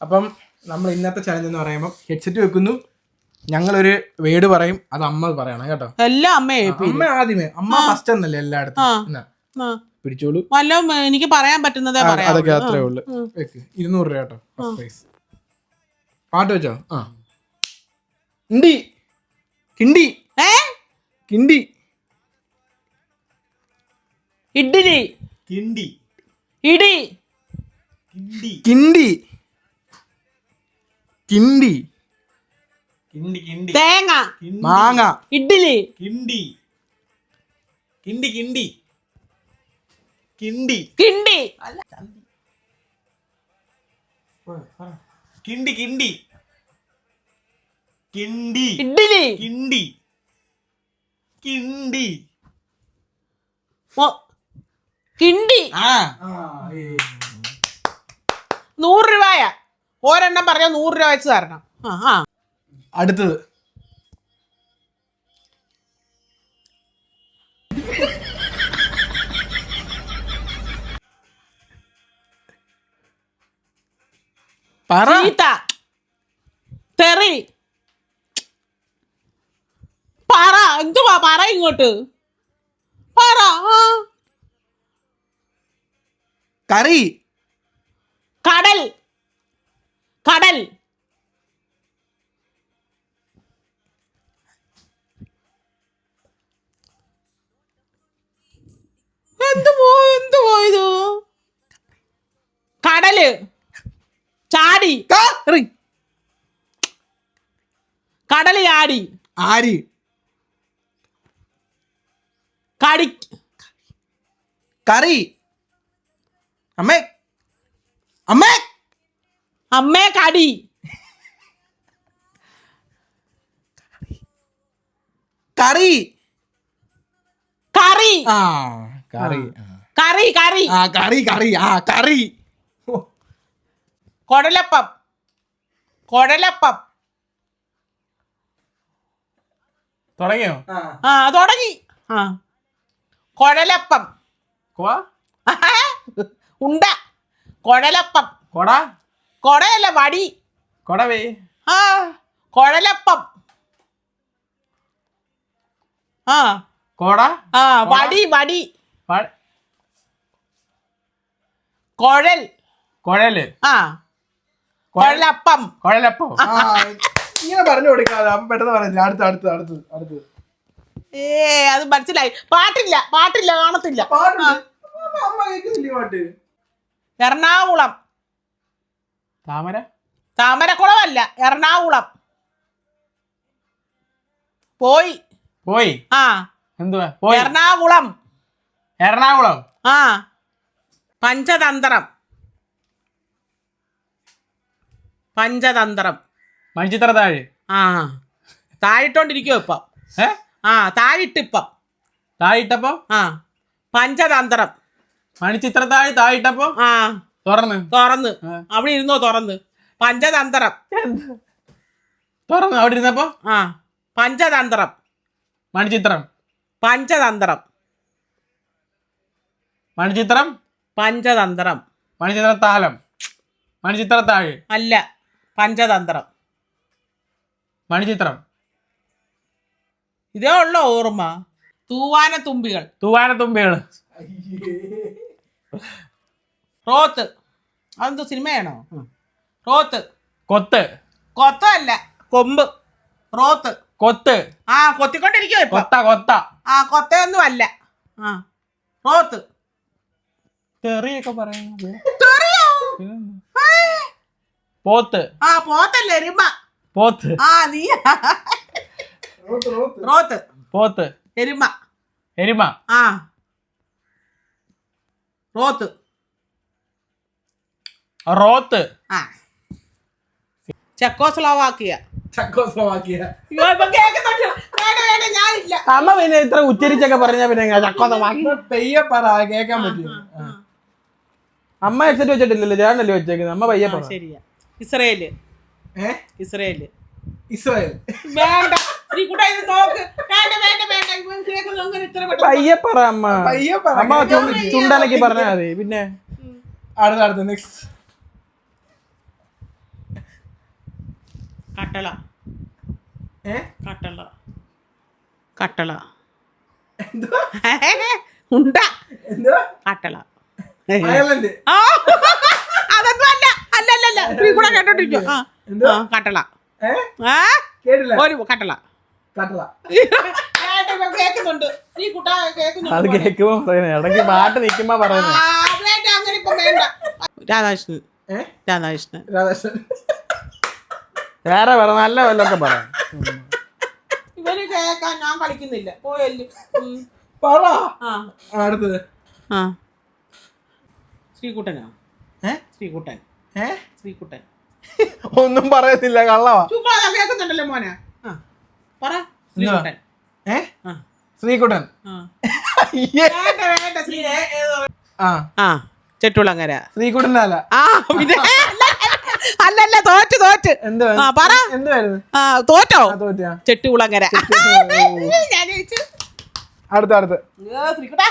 അപ്പം നമ്മൾ ഇന്നത്തെ ചലഞ്ച് എന്ന് പറയുമ്പോൾ ഹെഡ്സെറ്റ് വെക്കുന്നു. ഞങ്ങളൊരു വേട് പറയും അത് അമ്മ പറയണം കേട്ടോ. എല്ലാം അമ്മയെ അമ്മ ആദ്യമേ. അമ്മ ഫസ്റ്റ് എന്നല്ലേ എല്ലായിടത്തും? ആ. പിടിച്ചോളൂ. വല്ലതും എനിക്ക് പറയാൻ പറ്റുന്നതേ പറയാം അതൊക്കെ അത്രേ ഉള്ളു. ഇരുന്നൂറ് രൂപ കേട്ടോ ഫസ്റ്റ് പ്രൈസ് പാട്ട് വെച്ചോ? ആ. കിണ്ടി. കിണ്ടി. ഏ? കിണ്ടി. ഇഡ്ഡലി. കിണ്ടി. ഇടി. കിണ്ടി. കിണ്ടി. കിണ്ടി. കിണ്ടി കിണ്ടി. തേങ്ങ. മാങ്ങ. ഇഡ്ഡലി. കിണ്ടി. കിണ്ടി കിണ്ടി. കിണ്ടി. കിണ്ടി. കിണ്ടി കിണ്ടി. കിണ്ടി. ഇഡ്ഡലി. കിണ്ടി. കിണ്ടി. ഓ കിണ്ടി. ആ. ഒരെണ്ണം പറഞ്ഞാൽ നൂറ് രൂപ വെച്ച് തരണം. ആ ആ. അടുത്തത്. പറ. ചീത്ത. തെറി. പറ. എന്തുവാ? പറ ഇങ്ങോട്ട്. പറ ആ. കറി. കടൽ. കടൽ. എന്തുപോ ഇത്? കടൽ. ചാടി. കടൽ ചാടി. ആരി. കടി. കറി. അമ്മേ. അമ്മേ. അമ്മേ കടി. കറി. കറി. ആ കറി. ആ. കറി കറി. ആ കറി കറി. ആ കറി. കൊടലപ്പം. കൊടലപ്പം. തുടങ്ങിയോ? ആ. തുടങ്ങി. ആ. കൊഴലപ്പം കൊ? ഉണ്ട. കൊഴലപ്പം കൊട? കൊടയല്ല വടി. കൊടവേ. ആ കൊഴലപ്പം. ആ. കോട? ആ വടി വടി. കൊഴൽ. കുഴൽ. ആ. കൊഴലപ്പം. കൊഴലപ്പം? ആ. ഇങ്ങനെ പറഞ്ഞു കൊടുക്കാതെ പെട്ടെന്ന് പറഞ്ഞില്ല. അടുത്ത് അടുത്ത് അടുത്ത് അടുത്ത്. ഏ അത് മനസ്സിലായി. പാട്ടില്ല പാട്ടില്ല കാണത്തില്ല. പാട്ടുണ്ട്. അമ്മ- അമ്മ കേൾക്കുന്നില്ലേ പാട്ട്? എറണാകുളം. താമര? താമരക്കുളമല്ല എറണാകുളം. പോയി. പോയി? ആ. എന്തുവാ? പോയി? എറണാകുളം. എറണാകുളം? ആ. പഞ്ചതന്ത്രം. പഞ്ചതന്ത്രം. മഞ്ചിത്ര താഴ്? ആ. താഴിട്ടോണ്ടിരിക്കോ ഇപ്പം. ഏ? ആ താഴിട്ടിപ്പം. താഴിട്ടപ്പോ? ആ. പഞ്ചതന്ത്രം. മണിച്ചിത്ര താഴ് താഴിട്ടപ്പോ? ആ. തുറന്ന്. തുറന്ന്. അവിടെ ഇരുന്നോ തുറന്ന്? പഞ്ചതന്ത്രം. തുറന്ന്. അവിടെ ഇരുന്നപ്പോ? ആ. പഞ്ചതന്ത്രം. മണിചിത്രം. പഞ്ചതന്ത്രം. മണിചിത്രം? പഞ്ചതന്ത്രം. മണിചിത്ര താലം മണിചിത്ര താഴ് അല്ല. പഞ്ചതന്ത്രം. മണിചിത്രം. ഇതേ ഉള്ള ഓർമ്മ? തൂവാന തുമ്പികൾ തൂവാന തുമ്പികൾ റോത്ത്. അതെന്തോ സിനിമയാണോ? റോത്ത്. കൊത്ത്. കൊത്തല്ല കൊമ്പ്. റോത്ത്. കൊത്ത്. ആ കൊത്തിക്കൊണ്ടിരിക്കോ ഇപ്പൊ. കൊത്ത കൊത്ത. ആ കൊത്തയൊന്നും അല്ല. ആ. റോത്ത്. തെറിയൊക്കെ പറയുന്നത്. തെറിയോ? പോത്ത്. ആ പോത്തല്ലേ എരുമ. പോത്ത്. ആ നീ. റോത്ത്. പോത്ത്. എരുമ. എരുമ. ആ. റോത്ത്. റോത്ത്. ചെക്കോസ്ലോവാക്കിയ. ചെക്കോസ്ലോവാക്കിയ. അമ്മ പിന്നെ ഇത്ര ഉച്ചരിച്ചൊക്കെ പറഞ്ഞ പിന്നെ പെയ്യ അമ്മ ഹെഡ്സെറ്റ് വെച്ചിട്ടില്ലല്ലോ ചേട്ടനല്ലേ വെച്ചേക്കുന്നത്? അമ്മ പയ്യ പറ. ശരിയാ. ഇസ്രയേൽ. ഇസ്രയേൽ. ഇസ്രയേൽ. പയ്യ പറ അമ്മ. ചുണ്ടനക്കി പറഞ്ഞാൽ മതി പിന്നെ. അടുത്ത നെക്സ്റ്റ് കട്ടള. ഏ? കട്ടള. കട്ടള. ഉണ്ട. കട്ടള. ആ അതൊന്നും അല്ല. അല്ല അല്ല അല്ല നീ കൂടെ കേട്ടോണ്ടിരിക്കും ആ എന്തുവാ? ആ, കട്ടള. ഏ? ആ? കേട്ടില്ല. ഒരു കട്ടള. കട്ടള. കേൾക്കുന്നുണ്ട് അത് കേൾക്കുന്നുണ്ട് കേൾക്കുമ്പോ പറയുന്നത്. ഇടയ്ക്ക് പാട്ട് നിൽക്കുമ്പോ പറയുന്നത്. അങ്ങനെ ഇപ്പൊ വേണ്ട. രാധാകൃഷ്ണൻ. രാധാകൃഷ്ണൻ. രാധാകൃഷ്ണൻ. വേറെ പറ നല്ല വല്ലതൊക്കെ പറയാം. ഇവർ കേൾക്കാൻ ഞാൻ കളിക്കുന്നില്ല. പോയല്ലോ. പറ. ആ. ആ, അടുത്തത്. ആ. ശ്രീകുട്ടനോ? ഏ? ശ്രീകുട്ടൻ. ഏ? ശ്രീകുട്ടൻ. ഒന്നും പറയുന്നില്ല കള്ളവാ. ചുമ്മാ അതാ കേൾക്കുന്നുണ്ടല്ലോ മോനെ. ആ. പറ ശ്രീകുട്ടൻ. ഏ? ആ. ശ്രീകുട്ടൻ. ആ. അയ്യേ. വേണ്ട വേണ്ട ശ്രീ ആ. ആ. ചെട്ടുളങ്ങര. ശ്രീകുട്ടൻ അല്ല. ആ പിന്നെ അല്ലല്ല തോറ്റ് തോറ്റ്. ആ പറ. ആ തോറ്റോ? ചെട്ടുകുളങ്ങര അടുത്ത അടുത്ത്. ശ്രീകുട്ടാ.